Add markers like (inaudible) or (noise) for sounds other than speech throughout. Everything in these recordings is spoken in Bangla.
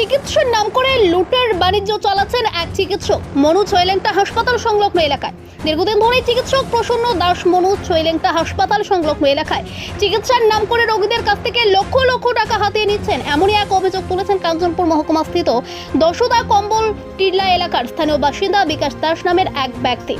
চিকিৎসার নাম করে লুটের বাণিজ্য চালাচ্ছেন এক চিকিৎসক। মনু ছয়লেংটা হাসপাতাল সংলগ্ন এলাকায়। দীর্ঘদিন ধরে চিকিৎসক প্রসন্ন দাস মনু ছয়লেংটা হাসপাতাল সংলগ্ন এলাকায়। চিকিৎসার নাম করে রোগীদের কাছ থেকে লক্ষ লক্ষ টাকা হাতিয়ে নিচ্ছেন। এমনই এক অভিযোগ তুলেছেন কাঞ্চনপুর মহকুমা স্থিত দশদা কম্বল টিডলা এলাকার স্থানীয় বাসিন্দা বিকাশ দাস নামের এক ব্যক্তি।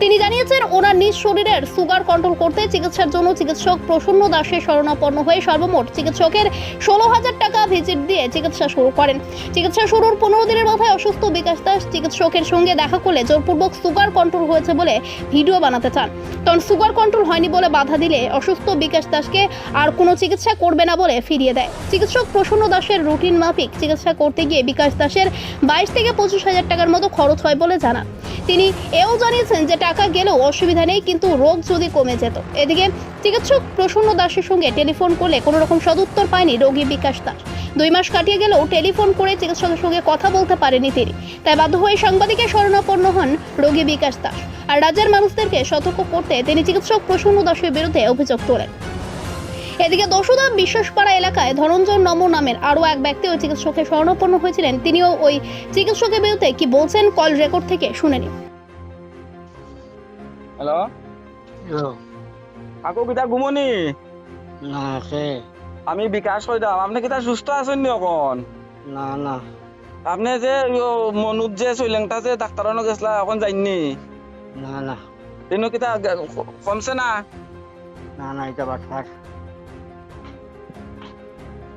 তিনি জানিয়েছেন, ওনার নিজ শরীরের সুগার কন্ট্রোল করতে চিকিৎসার জন্য চিকিৎসক প্রসন্ন দাসের শরণাপন্ন হয়ে সর্বমোট চিকিৎসকের ষোলো হাজার টাকা ভিজিট দিয়ে চিকিৎসা শুরু করেন। চিকিৎসা শুরুর পনেরো দিনের মাথায় অসুস্থ বিকাশ দাস চিকিৎসকের সঙ্গে দেখা করলে জোরপূর্বক সুগার কন্ট্রোল হয়েছে বলে ভিডিও বানাতে চান। তখন সুগার কন্ট্রোল হয়নি বলে বাধা দিলে অসুস্থ বিকাশ দাসকে আর কোনো চিকিৎসা করবে না বলে ফিরিয়ে দেয়। চিকিৎসক প্রসন্ন দাসের রুটিন মাফিক চিকিৎসা করতে গিয়ে বিকাশ দাসের বাইশ থেকে পঁচিশ হাজার টাকার মতো খরচ হয় বলে জানান। তিনি এও জানিয়েছেন যে টাকা গেলেও অসুবিধা নেই, কিন্তু রোগ যদি কমে যেত। এদিকে চিকিৎসক প্রসন্ন দাসের সঙ্গে টেলিফোন করলে কোনো রকম সদুত্তর পায়নি রোগী বিকাশ দাস। দুই মাস কাটিয়ে গেলেও টেলিফোন করে চিকিৎসকের সঙ্গে কথা বলতে পারেনি তিনি। তাই বাধ্য হয়ে সাংবাদিকের শরণাপন্ন হন রোগী বিকাশ দাস। আর রাজ্যের মানুষদেরকে সতর্ক করতে তিনি চিকিৎসক প্রসন্ন দাসের বিরুদ্ধে অভিযোগ তোলেন। এদিকে দশদা বিশ্বাসপাড়া এলাকায় ধনঞ্জয় নম নামের আরও এক ব্যক্তি ওই চিকিৎসকের শরণাপন্ন হয়েছিলেন। তিনিও ওই চিকিৎসকের বিরুদ্ধে কি বলছেন কল রেকর্ড থেকে শুনে নিন হ্যালো। কাকু কিতা ঘুমনি? না আছে আমি বিকাশ কইতাম আপনি কিতা সুস্থ আছেন নি এখন? না না। আপনি যে ইয়ো যে চৈলেংটা যে ডাক্তারনো গেছলা এখন যাইনি না। না তেনো কিতা কমছে না? না না এটা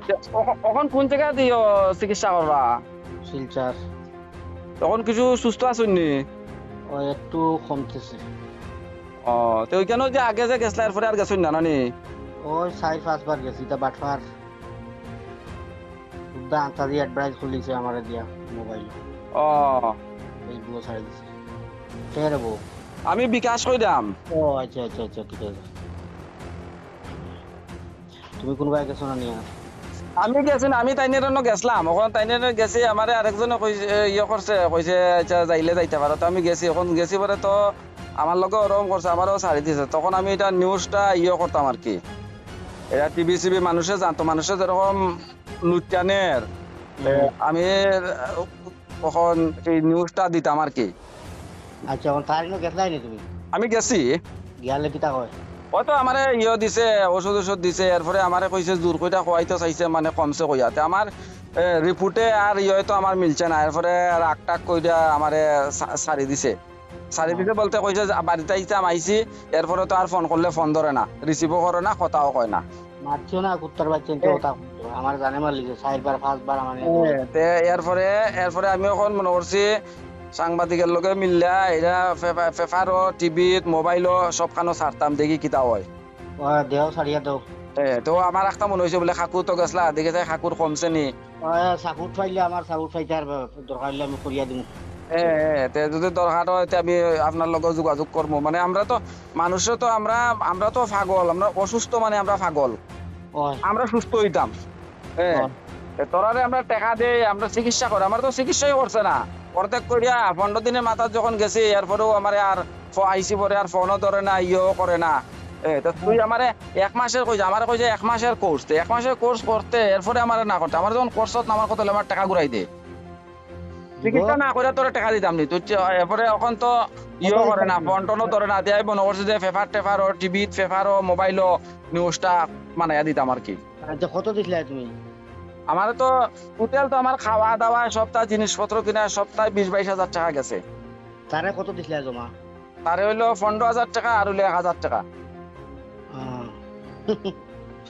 তে অখ- এখন কোন জায়গা দিও চিকিৎসা করবা শিলচার তখন কিছু সুস্থ আছেন নি? ও একটু কমতেছে। ও তো ওইখানে যে আগে যে গেছলা এরপরে আর গেছেন না? নানি ওই চার পাঁচবার গেছি এটা বাটফার দিয়ে অ্যাডভাইস খুলিছে আমার দিয়া মোবাইল ও। ফেসবুকে ছাড়ি দিছে। কে বউ। আমি বিকাশ কইতাম ও আচ্ছা আচ্ছা আচ্ছা ঠিক আছে। তুমি কোনোবাই গেছো না নিয়া। আমি গেছি আমি তাইনের গেছলাম। এখন তাইনের গেছি আমারে আরেকজনে কইছে ইয়ে করছে কইছে আচ্ছা যাইলে যাইতে পারো তো আমি গেছি এখন গেছি পরে তো আমার লগে ওরকম করছে আমারও ছাড়ি দিছে। তখন আমি এটা নিউজটা ইয়ে করতাম আর কি। এটা টিভি সিভি মানুষে জানতো মানুষে যেরকম লুটানের আমি তখন এই নিউজটা দিতাম আর কি। আচ্ছা এখন তার গেছলাই নি তুমি? আমি গেছি। গিয়ালে কিতা কয় হয়তো আমারে ইয়ে দিছে ওষুধ ওষুধ দিছে এরপরে আমারে কইছে জোর কইটা খোয়াইতে চাইছে মানে কমছে কইয়াতে আমার রিপোর্টে আর ইয়ে তো আমার মিলছে না এরপরে রাগ টাক কইটা আমারে সারি দিছে। সারি দিছে বলতে কইছে বাড়িতে আইতাম আইছি এরপরে তো আর ফোন করলে ফোন ধরে না রিসিভও করে না কথাও কয় না। মারছিও না কুত্তার বাচ্চা তো ওটা আমার জানে মার চারবার পাঁচবার আমার তে এরপরে এরপরে আমি এখন মনে করছি সাংবাদিকের লগে মিললা এটা পেপারও টিভিত মোবাইলও সব খানো ছাড়তাম দেখি কিতা হয়। সারিয়া দাও তো আমার একটা মনে হয়েছে বলে কাকু তো গেছলা দেখে কাকুর কমছে নি। ও সাকুট পাইলে আমার সাকুট পাইতে আর দরকার হলে আমি করিয়া দিম। তে যদি দরকার হয় আমি আপনার লগে যোগাযোগ করব মানে আমরা তো মানুষে তো আমরা আমরা তো পাগল আমরা অসুস্থ মানে আমরা পাগল। আমরা সুস্থ হইতাম। হ্যাঁ। তোরারে আমরা টাকা দেই আমরা চিকিৎসা করে আমার তো চিকিৎসাই করছে না। অর্ধেক করিয়া পনেরো দিনের মাথার যখন গেছি এরপরেও আমার আর আইসি পরে আর ফোনও ধরে না ইয়েও করে না। তুই আমারে এক মাসের কইছে আমার কইছে এক মাসের কোর্স এক মাসের কোর্স করতে এরপরে আমার না করতে আমার যখন কোর্সত নামার কথা হলে আমার টাকা ঘুরাই দে চিকিৎসা না করে তোর টাকা দিতাম নি। তুই এরপরে এখন তো ইয়েও করে না বন্টনও ধরে না দেয় মনে করছে যে পেপার টেপারও টিভিত পেপারও মোবাইলও নিউজটা দিতাম আর কি। আচ্ছা কত দিছিলে তুমি? আমার তো টোটাল তো আমার খাওয়া দাওয়া সপ্তাহ জিনিসপত্র কিনা সপ্তাহে বিশ বাইশ হাজার টাকা গেছে। তারে কত দিছিলে জমা? তারে হইল পনেরো হাজার টাকা আর হইল এক হাজার টাকা।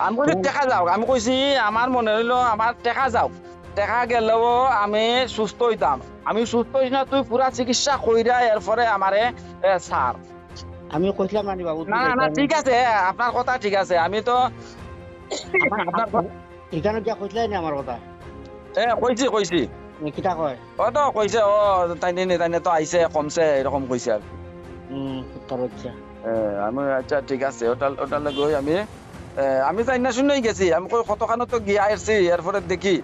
আমি কইছি টাকা যাও আমি কইছি আমার মনে হইল আমার টাকা যাও টাকা গেলেও আমি সুস্থ হইতাম। আমি সুস্থ হইছি না তুই পুরা চিকিৎসা কইরা এরপরে আমারে ছাড় আমি কইছিলাম না বাবু না না, ঠিক আছে আপনার কথা ঠিক আছে। আমি তো (laughs) আপনার এখানে গিয়া কইছিলাই না আমার কথা? এ কইছি কইছি কিতা কয়। ও তো কইছে ও তাই নে তো আইছে কমছে এরকম কইছে আর হুম বাচ্চা এ, আমি আচ্ছা ঠিক আছে ওটা ওটা গই আমি আমি যাই না শুনেই গেছি আমি কতখানো তো গিয়ে আসছি এরপরে দেখি।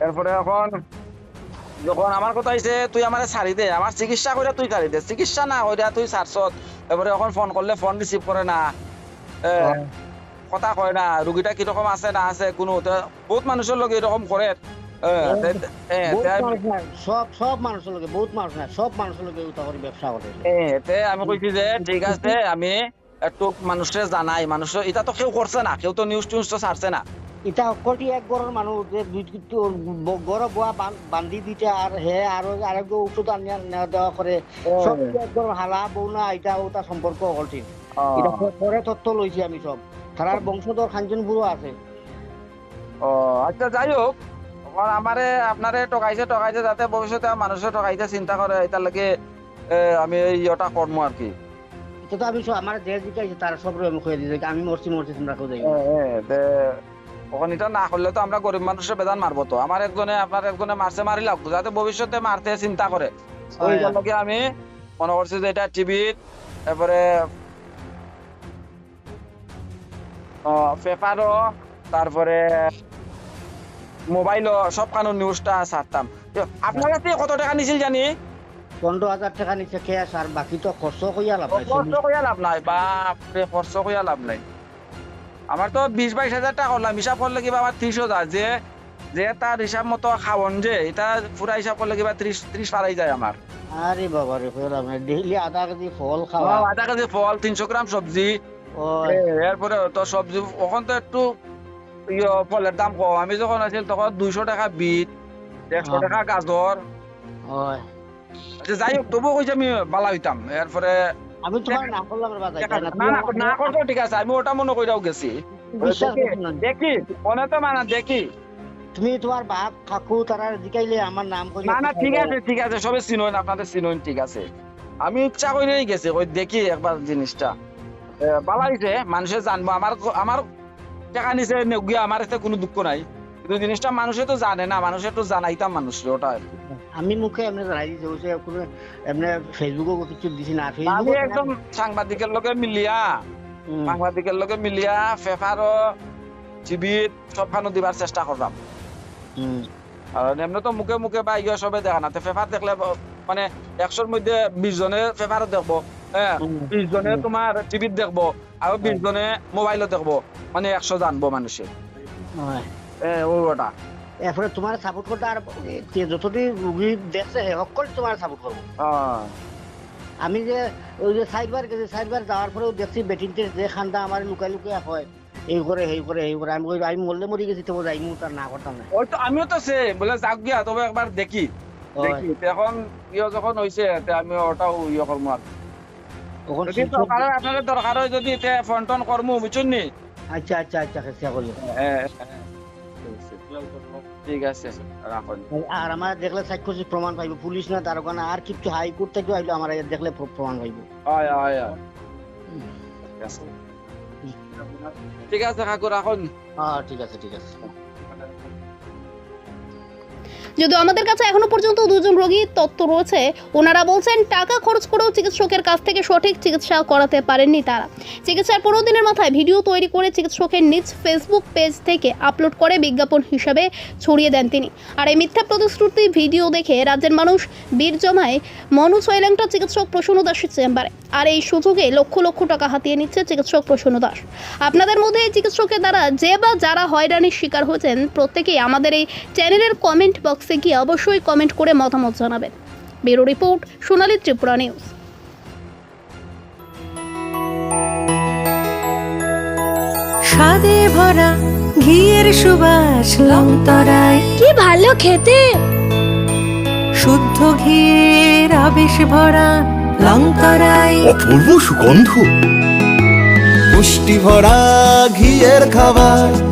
এরপরে এখন যখন আমার কথা হইছে তুই আমার ছাড়ি দে আমার চিকিৎসা করে তুই ছাড়ি দে চিকিৎসা না তুই ছাড়ছত এখন ফোন করলে ফোন রিসিভ করে না। কথা কয় না রুগীটা কীরকম আছে না আছে কোনো বহুত মানুষের লগে এরকম করে। হ্যাঁ, হ্যাঁ, সব সব মানুষের বহুত মানুষ সব মানুষের ব্যবসা হ্যাঁ, আমি কইছি যে ঠিক আছে আমি একটু মানুষের জানাই মানুষ এটা তো কেউ করছে না কেউ তো নিউজ টিউজ তো ছাড়ছে না। ইটা কোটি এক মানুষ যে গড় বুয়া বান্ধি দিতে আর হে আর ওষুধ আনিয়া দেওয়া করে সব এক হালা বৌনা এটা ওটা সম্পর্ক এটা পরে লইছি আমি সব তারার বংশধর খানজন বুড়ো আছে। ও আচ্ছা যাই হোক আমারে আপনারে টকাইছে টকাইছে যাতে ভবিষ্যতে মানুষে টকাইতে চিন্তা করে এটার লাগে আমি ইয়েটা করব আর কি। এটা তো আমি আমার যে জিজ্ঞাসা তারা সব আমি কয়ে দিয়েছি আমি মরছি মরছি তোমরা যাই এ, এ, তে ওখান এটা না করলে তো আমরা গরিব মানুষের বেদান মারবো তো। আমার একজনে আপনার একজনে মারছে মারি লাগতো যাতে ভবিষ্যতে মারতে চিন্তা করে। ওই। লগে আমি মনে করছি যে এটা টিভি তারপরে পেপারও তারপরে মোবাইলও সব কানুন নিউজটা ছাড়তাম। আপনার কাছে কত টাকা নিছিল জানি? পনেরো হাজার টাকা নিচে খেয়ে আর বাকি তো খরচ কইয়া লাভ নাই খরচ কইয়া লাভ নাই বাপরে খরচ কইয়া লাভ নাই। আমার তো বিশ বাইশ হাজার টাকা করলাম হিসাব করলে কিবা আমার ত্রিশ হাজার যে যে তার হিসাব মতো খাওয়ন যে এটা পুরা হিসাব করলে কিবা ত্রিশ ত্রিশ পারাই যায় আমার আরে বাবা রে ডেইলি আধা কেজি ফল খাওয়া আধা কেজি ফল তিনশো গ্রাম সবজি এরপরে তো সবজি ওখান তো একটু ফলের দাম কম। আমি যখন আছিল তখন দুইশো টাকা বিট একশো। টাকা গাজর আচ্ছা, যাই হোক তবুও কইছে আমি বালা হইতাম। এরপরে আমি তোমার নাম করলাম না না না করতো ঠিক আছে আমি ওটা মনে কইরাও গেছি। দেখি, করছ মনে তো মানা দেখি। তুমি তোমার বাপ কাকু তারা জিকাইলে আমার নাম কইলে না না ঠিক আছে ঠিক আছে সবে আপনাদের ঠিক আছে। আমি ইচ্ছা গেছি ওই দেখি একবার জিনিসটা এ, বালা হইছে মানুষে জানব আমার আমার টাকা নিচে নেগিয়া আমার এতে কোনো দুঃখ নাই। কিন্তু জিনিসটা মানুষে তো জানে না মানুষে তো জানাইতাম মানুষ ওটা। আমি মুখে এমনি জানাই কোনো এমনি ফেসবুকও কিছু দিছি না ফেসবুক একদম সাংবাদিকের লগে মিলিয়া সাংবাদিকের লগে মিলিয়া টিভিত সবখানো দিবার চেষ্টা করলাম আর এমনি তো মুখে মুখে বা ইয়ে সবে দেখা না পেপার দেখলে মানে একশোর মধ্যে বিশ জনে পেপারও দেখব হ্যাঁ বিশ জনে তোমার টিভিত দেখব আর বিশ জনে মোবাইলও দেখব মানে একশো জানব মানুষে এ, ওই ওটা এরপরে তোমার সাপোর্ট করতে আর যতটি রুগী দেখছে সকল তোমার সাপোর্ট করব। আমি যে ওই যে সাইডবার গেছি সাইডবার যাওয়ার পরেও দেখছি বেটিং টেস্ট যে খান্দা আমার লুকাই লুকাই হয় এই করে এই করে এই করে। আমি কই, আমি মরলে মরি গেছি তবু যাই মু তার না করতাম না। ওই তো আমিও তো সে বলে যাক গিয়া তবে একবার দেখি। দেখি এখন ইয়ে যখন হয়েছে আমি ওটাও ইয়ে করব আর ওখন যদি দরকার হয় আপনাদের দরকার হয় যদি ফোন টোন করব বুঝছেন নি? আচ্ছা আচ্ছা আচ্ছা চেষ্টা করি হ্যাঁ। ঠিক আছে। রাখুন আর আমার দেখলে সাক্ষ্য প্রমাণ পাইব। পুলিশ না তার ওখানে আর কিছু হাইকোর্ট থেকে আইলো আমার দেখলে প্র- প্রমাণ পাইব। আয় আয় আয়। ঠিক আছে কাকু রাখুন। হ্যাঁ ঠিক আছে ঠিক আছে। যদিও আমাদের কাছে এখনও পর্যন্ত দুজন রোগীর তথ্য রয়েছে, ওনারা বলছেন টাকা খরচ করেও চিকিৎসকের কাছ থেকে সঠিক চিকিৎসা করাতে পারেননি তারা। চিকিৎসার পনেরো দিনের মাথায় ভিডিও তৈরি করে চিকিৎসকের নিজ ফেসবুক পেজ থেকে আপলোড করে বিজ্ঞাপন হিসাবে ছড়িয়ে দেন তিনি। আর এই মিথ্যা প্রতিশ্রুতি ভিডিও দেখে রাজ্যের মানুষ বীর জমায় মনু সৈলেংটা চিকিৎসক প্রসন্ন দাসের চেম্বারে। আর এই সুযোগে লক্ষ লক্ষ টাকা হাতিয়ে নিচ্ছে চিকিৎসক প্রসন্ন দাস। আপনাদের মধ্যে এই চিকিৎসকের দ্বারা যে বা যারা হয়রানির শিকার হয়েছেন, প্রত্যেকেই আমাদের এই চ্যানেলের কমেন্ট বক্সে গিয়ে অবশ্যই কমেন্ট করে মতামত জানাবেন। Bureau report Sonali Tripura news. স্বাদে ভরা ঘিয়ের সুবাস লংতরায়। কি ভালো খেতে! শুদ্ধ ঘিয়ের আবেশ ভরা লংতরায়। অপূর্ব সুগন্ধ। পুষ্টি ভরা ঘিয়ের খাবার।